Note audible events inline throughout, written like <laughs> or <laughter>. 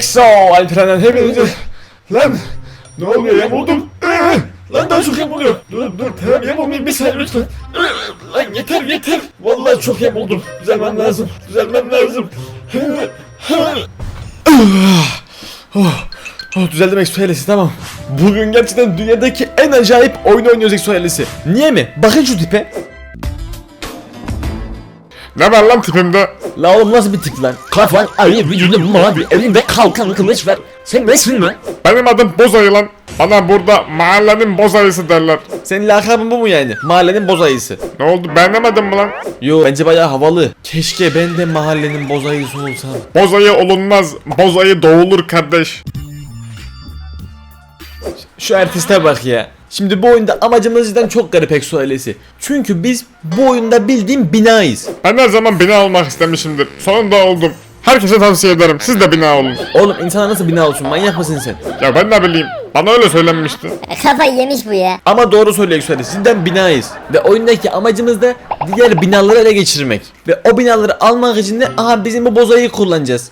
EXO Alperen'den hepinize Lan ne oluyor yamuldum Lan daha çok yamuluyor Dur dur. Tamam yamulmayayım bir saniye lütfen. Lan yeter yeter. Vallahi çok yamuldum Düzelmem lazım. Düzelmem lazım. Oh, oh, düzeldim Exo ailesi tamam. Bugün gerçekten dünyadaki en acayip oyun oynuyoruz Exo ailesi. Niye mi? Bakın şu tipe. Ne var lan tipimde? La oğlum nasıl bir tip lan? Kafan ayı vücudun mavi elinde kalkan kılıç var. Sen resmin mi? Benim adım Bozayı lan. Bana burada mahallenin bozayısı derler. Senin lakabın bu mu yani? Mahallenin boz ayısı. Ne oldu beğenemedin mi lan? Yo bence bayağı havalı. Keşke ben de mahallenin boz ayısı olsam. Bozayı olunmaz, bozayı doğulur kardeş. Şu artiste bak ya. Şimdi bu oyunda amacımız cidden çok garip Exo ailesi. Çünkü biz bu oyunda bildiğim binayız. Ben her zaman bina olmak istemişimdir. Sonunda oldum. Herkese tavsiye ederim. Siz de bina olun. Oğlum insana nasıl bina olsun manyak mısın sen? Ya ben ne bileyim. Bana öyle söylenmişti. Kafayı yemiş bu ya. Ama doğru söylüyor Exo ailesi. Cidden binayız. Ve oyundaki amacımız da diğer binaları ele geçirmek. Ve o binaları almak için de aha bizim bu bozayı kullanacağız.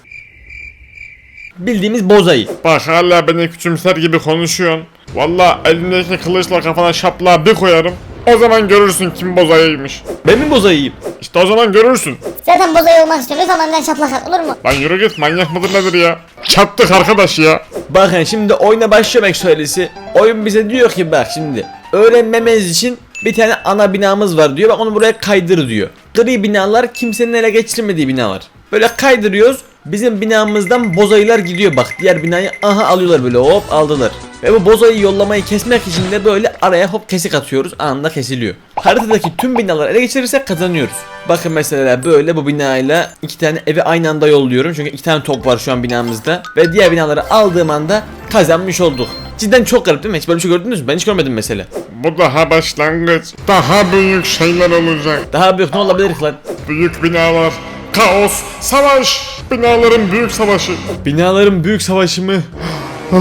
Bildiğimiz bozayı. Bak hala beni küçümser gibi konuşuyorsun. Valla elimdeki kılıçla kafana şaplığa bir koyarım. O zaman görürsün kim bozayıymış. Ben mi bozayıyım? İşte o zaman görürsün. Zaten bozayı olmak istiyoruz ama benden şaplak at olur mu? Lan yürü git manyak mıdır nedir ya? Çattık arkadaş ya. Bakın şimdi oyuna başlamak söylesi. Oyun bize diyor ki bak şimdi öğrenmemiz için bir tane ana binamız var diyor. Bak onu buraya kaydır diyor. Gri binalar kimsenin ele geçirmediği binalar. Böyle kaydırıyoruz. Bizim binamızdan bozayılar gidiyor bak. Diğer binayı aha alıyorlar böyle hop aldılar. Ve bu bozayı yollamayı kesmek için de böyle araya hop kesik atıyoruz. Anında kesiliyor. Haritadaki tüm binaları ele geçirirsek kazanıyoruz. Bakın mesela böyle bu binayla iki tane evi aynı anda yolluyorum. Çünkü iki tane top var şu an binamızda. Ve diğer binaları aldığım anda kazanmış olduk. Cidden çok garip değil mi? Hiç böyle bir şey gördünüz mü? Ben hiç görmedim mesela. Bu daha başlangıç. Daha büyük şeyler olacak. Daha büyük ne olabilir ki lan? Büyük binalar, kaos, savaş, binaların büyük savaşı. Binaların büyük savaşı mı? <gasps>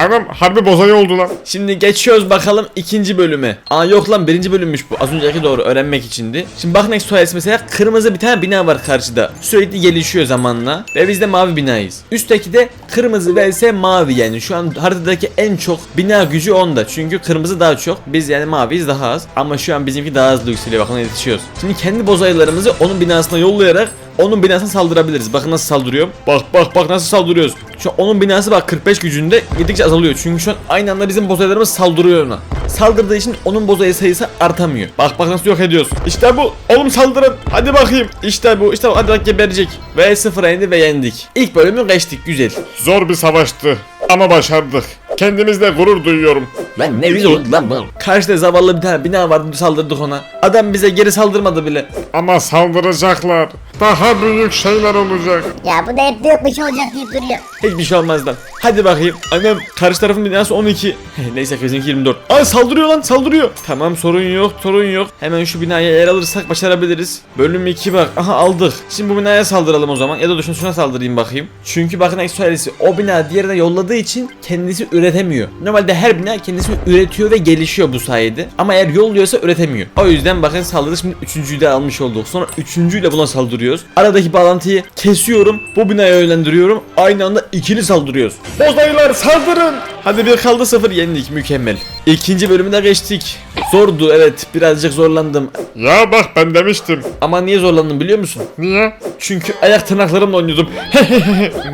Anam harbi bozayı oldu lan. Şimdi geçiyoruz bakalım ikinci bölüme. Aa yok lan birinci bölümmüş bu. Az önceki doğru öğrenmek içindi. Şimdi bak next tuvalet mesela kırmızı bir tane bina var karşıda. Sürekli gelişiyor zamanla. Ve biz de mavi binayız. Üstteki de kırmızı vs mavi yani. Şu an haritadaki en çok bina gücü onda. Çünkü kırmızı daha çok. Biz yani maviyiz daha az. Ama şu an bizimki daha hızlı yükseliyor. Bakın yetişiyoruz. Şimdi kendi bozayılarımızı onun binasına yollayarak onun binasına saldırabiliriz. Bakın nasıl saldırıyorum. Bak bak bak nasıl saldırıyoruz. Şu onun binası bak 45 gücünde gittikçe azalıyor. Çünkü şu an aynı anda bizim bozayılarımız saldırıyor ona. Saldırdığı için onun bozayı sayısı artamıyor. Bak bak nasıl yok ediyoruz. İşte bu. Oğlum saldırın. Hadi bakayım. İşte bu. İşte bu. Hadi bak geberecek. Ve sıfıra indi ve yendik. İlk bölümü geçtik. Güzel. Zor bir savaştı ama başardık. Kendimizle gurur duyuyorum. Lan ne oldu lan bu. Karşıda zavallı bir tane bina vardı saldırdık ona. Adam bize geri saldırmadı bile. Ama saldıracaklar. Daha büyük şeyler olacak. Ya bu da hep büyük bir şey olacak deyip duruyor. Hiçbir şey olmaz lan. Hadi bakayım. Annem karşı tarafın binası 12. Neyse bizimki 24. Ay saldırıyor lan saldırıyor. Tamam sorun yok sorun yok. Hemen şu binaya yer alırsak başarabiliriz. Bölüm 2 bak. Aha aldık. Şimdi bu binaya saldıralım o zaman. Ya da düşün şuna saldırayım bakayım. Çünkü bakın eksualesi o bina diğerine yolladığı için kendisi üretemiyor. Normalde her bina kendisini üretiyor ve gelişiyor bu sayede. Ama eğer yolluyorsa üretemiyor. O yüzden bakın saldırı şimdi üçüncüyü de almış olduk. Sonra üçüncüyle buna saldırıyoruz. Aradaki bağlantıyı kesiyorum. Bu binaya yönlendiriyorum. Aynı anda ikili saldırıyoruz. Bozayılar saldırın. Hadi bir kaldı sıfır yendik mükemmel. İkinci bölümüne geçtik. Zordu evet birazcık zorlandım. Ya bak ben demiştim. Ama niye zorlandım biliyor musun? Niye? Çünkü ayak tırnaklarımla oynuyordum. <laughs>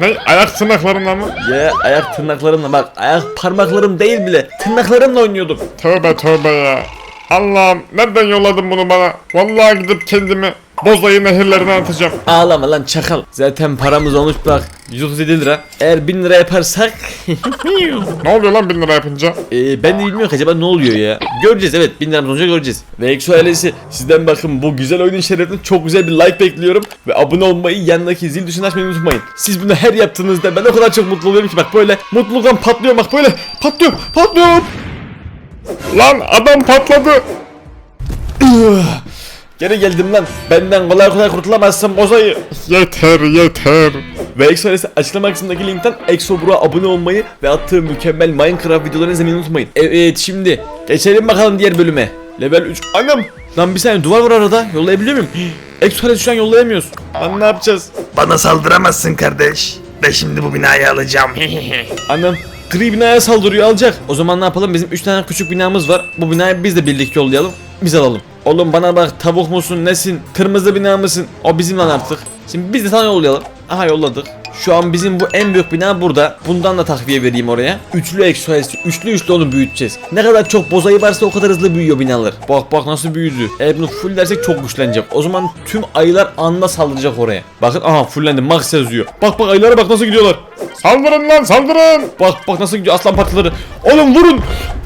ne? Ayak tırnaklarına mı? ya ayak tırnaklarımla bak ayak parmaklarım değil bile tırnaklarımla oynuyordum. Tövbe tövbe ya. Allah'ım nereden yolladın bunu bana? Vallahi gidip kendimi bozayı nehirlerine atacağım. Ağlama lan çakal. Zaten paramız olmuş bak 137 lira. Eğer 1000 lira yaparsak Ne oluyor lan bin lira yapınca? <laughs> Ee, ben de bilmiyorum ki acaba ne oluyor ya. Göreceğiz evet 1000 liramız olunca göreceğiz. Ve Exo ailesi sizden bakın bu güzel oyunun şerefine çok güzel bir like bekliyorum. Ve abone olmayı yanındaki zil tuşunu açmayı unutmayın. Siz bunu her yaptığınızda ben o kadar çok mutlu oluyorum ki bak böyle mutluluktan patlıyorum bak böyle patlıyor patlıyor. Lan adam patladı. Geri geldim lan. Benden kolay kolay kurtulamazsın bozayı. Yeter yeter. Ve Exo ailesi açıklama kısmındaki linkten Exo Bro'a abone olmayı ve attığı mükemmel Minecraft videolarını izlemeyi unutmayın. Evet şimdi geçelim bakalım diğer bölüme. Level 3. Anam. Lan bir saniye duvar var arada. Yollayabiliyor muyum? <gasps> Exo ailesi şu an yollayamıyoruz. Lan ne yapacağız? Bana saldıramazsın kardeş. Ben şimdi bu binayı alacağım. <laughs> Annem gri binaya saldırıyor alacak. O zaman ne yapalım? Bizim 3 tane küçük binamız var. Bu binayı biz de birlikte yollayalım. Biz alalım. Oğlum bana bak tavuk musun nesin? Kırmızı bina mısın? O bizim lan artık. Şimdi biz de sana yollayalım. Aha yolladık. Şu an bizim bu en büyük bina burada. Bundan da takviye vereyim oraya. Üçlü eksualisi. Üçlü üçlü onu büyüteceğiz. Ne kadar çok bozayı varsa o kadar hızlı büyüyor binalar. Bak bak nasıl büyüdü. Eğer bunu full dersek çok güçlenecek. O zaman tüm ayılar anında saldıracak oraya. Bakın aha fullendi. Max yazıyor. Bak bak ayılara bak nasıl gidiyorlar. Saldırın lan saldırın. Bak bak nasıl gidiyor aslan parçaları. Oğlum vurun.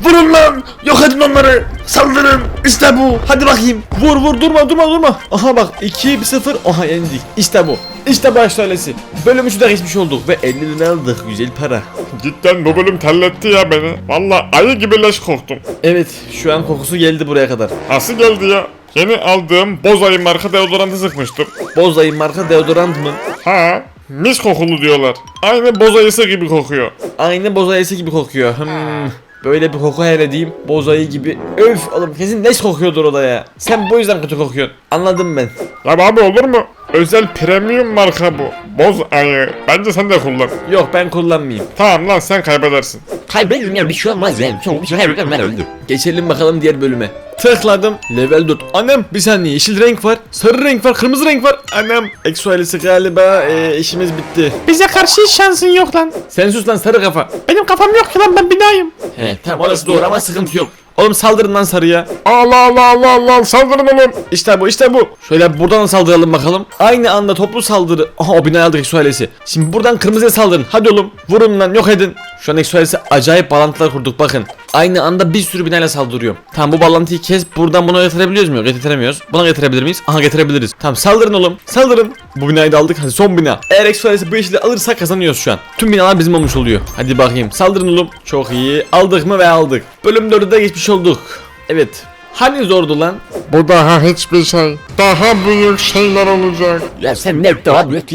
Vurun lan. Yok edin onları. Saldırın. İşte bu. Hadi bakayım. Vur vur durma durma durma. Aha bak 2 1 0. Aha yendik. İşte bu. İşte baş söylesi. Bölüm 3'ü de geçmiş olduk ve 50 lira aldık. Güzel para. Cidden bu bölüm terletti ya beni. Valla ayı gibi leş koktum. Evet şu an kokusu geldi buraya kadar. Nasıl geldi ya? Yeni aldığım boz ayı marka deodorantı sıkmıştım. Bozayın marka deodorant mı? Ha, mis kokulu diyorlar. Aynı boz ayısı gibi kokuyor. Aynı boz ayısı gibi kokuyor. Hmm. Böyle bir koku hayal edeyim. Boz ayı gibi. Öf oğlum kesin leş kokuyordur o da ya. Sen bu yüzden kötü kokuyorsun. Anladım ben. Ya abi olur mu? Özel premium marka bu. Boz ayı. Bence sen de kullan. Yok ben kullanmayayım. Tamam lan sen kaybedersin. Kaybederim ya bir şey olmaz ya. Çok şey her ben öldüm. Geçelim bakalım diğer bölüme. Tıkladım. Level 4. Annem bir saniye yeşil renk var. Sarı renk var. Kırmızı renk var. Annem. Exo ailesi galiba e, işimiz bitti. Bize karşı hiç şansın yok lan. Sen sus lan sarı kafa. Benim kafam yok ki lan ben binayım. He tamam orası doğru ama sıkıntı yok. Oğlum saldırın lan sarıya. Allah Allah Allah Allah saldırın oğlum. İşte bu işte bu. Şöyle buradan saldıralım bakalım. Aynı anda toplu saldırı. Aha o binayı aldık ailesi. Şimdi buradan kırmızıya saldırın. Hadi oğlum. Vurun lan yok edin. Şu an ailesi acayip bağlantılar kurduk bakın. Aynı anda bir sürü binayla saldırıyor. Tamam bu bağlantıyı kes. Buradan buna getirebiliyoruz mu? Getiremiyoruz. Buna getirebilir miyiz? Aha getirebiliriz. Tamam saldırın oğlum. Saldırın. Bu binayı da aldık. Hadi son bina. Eğer Exo ailesi bu yeşili alırsa kazanıyoruz şu an. Tüm binalar bizim olmuş oluyor. Hadi bakayım. Saldırın oğlum. Çok iyi. Aldık mı ve aldık. Bölüm 4'e de geçmiş olduk. Evet. Hani zordu lan? Bu daha hiçbir şey. Daha büyük şeyler olacak. Ya sen ne daha büyük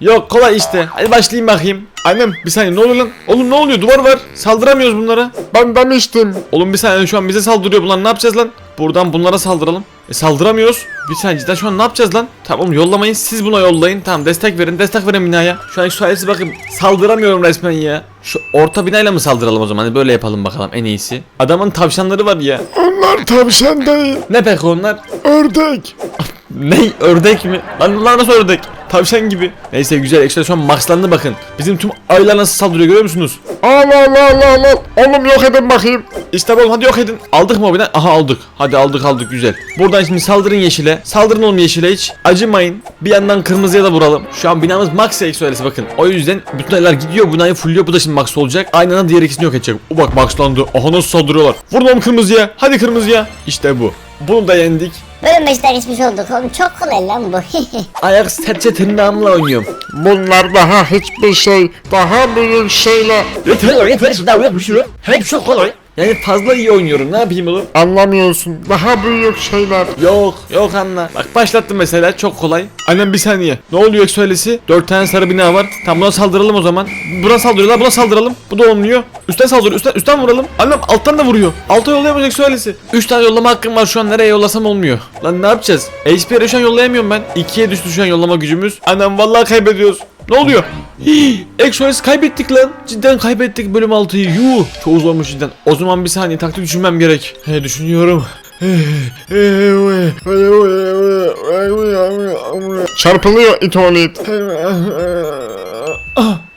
Yok kolay işte. Hadi başlayayım bakayım. Annem bir saniye ne oluyor lan? Oğlum ne oluyor? Duvar var. Saldıramıyoruz bunlara. Ben demiştim. Oğlum bir saniye şu an bize saldırıyor bunlar. Ne yapacağız lan? Buradan bunlara saldıralım. E saldıramıyoruz. Bir saniye cidden şu an ne yapacağız lan? Tamam oğlum yollamayın. Siz buna yollayın. Tamam destek verin. Destek verin binaya. Şu an şu ailesi bakın. Saldıramıyorum resmen ya. Şu orta binayla mı saldıralım o zaman? Hadi böyle yapalım bakalım en iyisi. Adamın tavşanları var ya. Onlar tavşan değil. Ne peki onlar? Ördek. <laughs> Ne? Ördek mi? Lan bunlar nasıl ördek? Tavşan gibi. Neyse güzel. Ekstra şu an maxlandı bakın. Bizim tüm ayılar nasıl saldırıyor görüyor musunuz? Allah Allah Allah Allah. Oğlum yok edin bakayım. İşte oğlum hadi yok edin. Aldık mı o bina? Aha aldık. Hadi aldık aldık güzel. Buradan şimdi saldırın yeşile. Saldırın oğlum yeşile hiç. Acımayın. Bir yandan kırmızıya da vuralım. Şu an binamız max eksi öylesi bakın. O yüzden bütün ayılar gidiyor. Binayı fulluyor. Bu da şimdi max olacak. Aynı anda diğer ikisini yok edecek. O bak maxlandı. Aha nasıl saldırıyorlar. Vurun oğlum kırmızıya. Hadi kırmızıya. İşte bu. Bunu da yendik. Bölüm 5'te geçmiş olduk oğlum çok kolay lan bu. <laughs> Ayak serçe tırnağımla oynuyorum. Bunlar daha hiçbir şey. Daha büyük şeyler. Yeter yeter daha büyük bir şey. Hep çok kolay. Yani fazla iyi oynuyorum. Ne yapayım oğlum? Anlamıyorsun. Daha büyük şeyler. Yok yok anla. Bak başlattım mesela çok kolay. Annem bir saniye. Ne oluyor söylesi? Dört tane sarı bina var. Tam buna saldıralım o zaman. Buna saldırıyorlar buna saldıralım. Bu da olmuyor. Üstten saldırıyor üstten, üstten vuralım. Annem alttan da vuruyor. Alta yollayamayacak söylesi. Üç tane yollama hakkım var şu an nereye yollasam olmuyor. Lan ne yapacağız? HP'ye şu an yollayamıyorum ben. İkiye düştü şu an yollama gücümüz. Annem vallahi kaybediyoruz. Ne oluyor? <gasps> Hii, Exoales kaybettik lan. Cidden kaybettik bölüm 6'yı. Yuh. Çok zormuş cidden. O zaman bir saniye taktik düşünmem gerek. He düşünüyorum. Çarpılıyor itolit.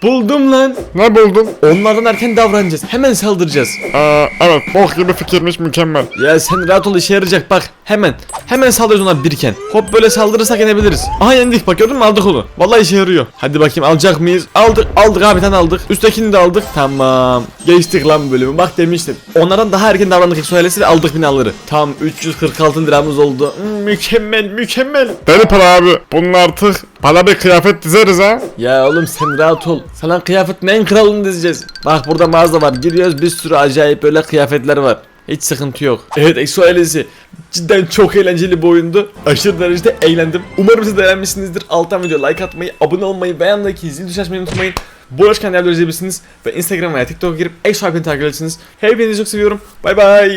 Buldum lan. Ne buldun? Onlardan erken davranacağız. Hemen saldıracağız. Aa, evet bok gibi fikirmiş mükemmel. Ya sen rahat ol işe yarayacak bak. Hemen. Hemen saldırıyoruz ona biriken. Hop böyle saldırırsak yenebiliriz. Aha yendik bak gördün mü aldık onu. Vallahi işe yarıyor. Hadi bakayım alacak mıyız? Aldık aldık abi tane aldık. Üsttekini de aldık. Tamam. Geçtik lan bölümü. Bak demiştim. Onlardan daha erken davrandık ilk söylesi ve aldık binaları. Tam 346 liramız oldu. Hmm, mükemmel mükemmel. Deli para abi. Bunun artık para bir kıyafet dizeriz ha. Ya oğlum sen rahat ol. Sana kıyafetin en kralını dizeceğiz. Bak burada mağaza var. Giriyoruz bir sürü acayip böyle kıyafetler var. Hiç sıkıntı yok. Evet Exo ailesi. Cidden çok eğlenceli bir oyundu. Aşırı derecede eğlendim. Umarım siz de eğlenmişsinizdir. Alttan video like atmayı, abone olmayı ve yandaki zil tuşu açmayı unutmayın. Bu yerlerde izleyebilirsiniz. Ve Instagram veya TikTok'a girip Exo takip edersiniz. Hepinizi çok seviyorum. Bay bay.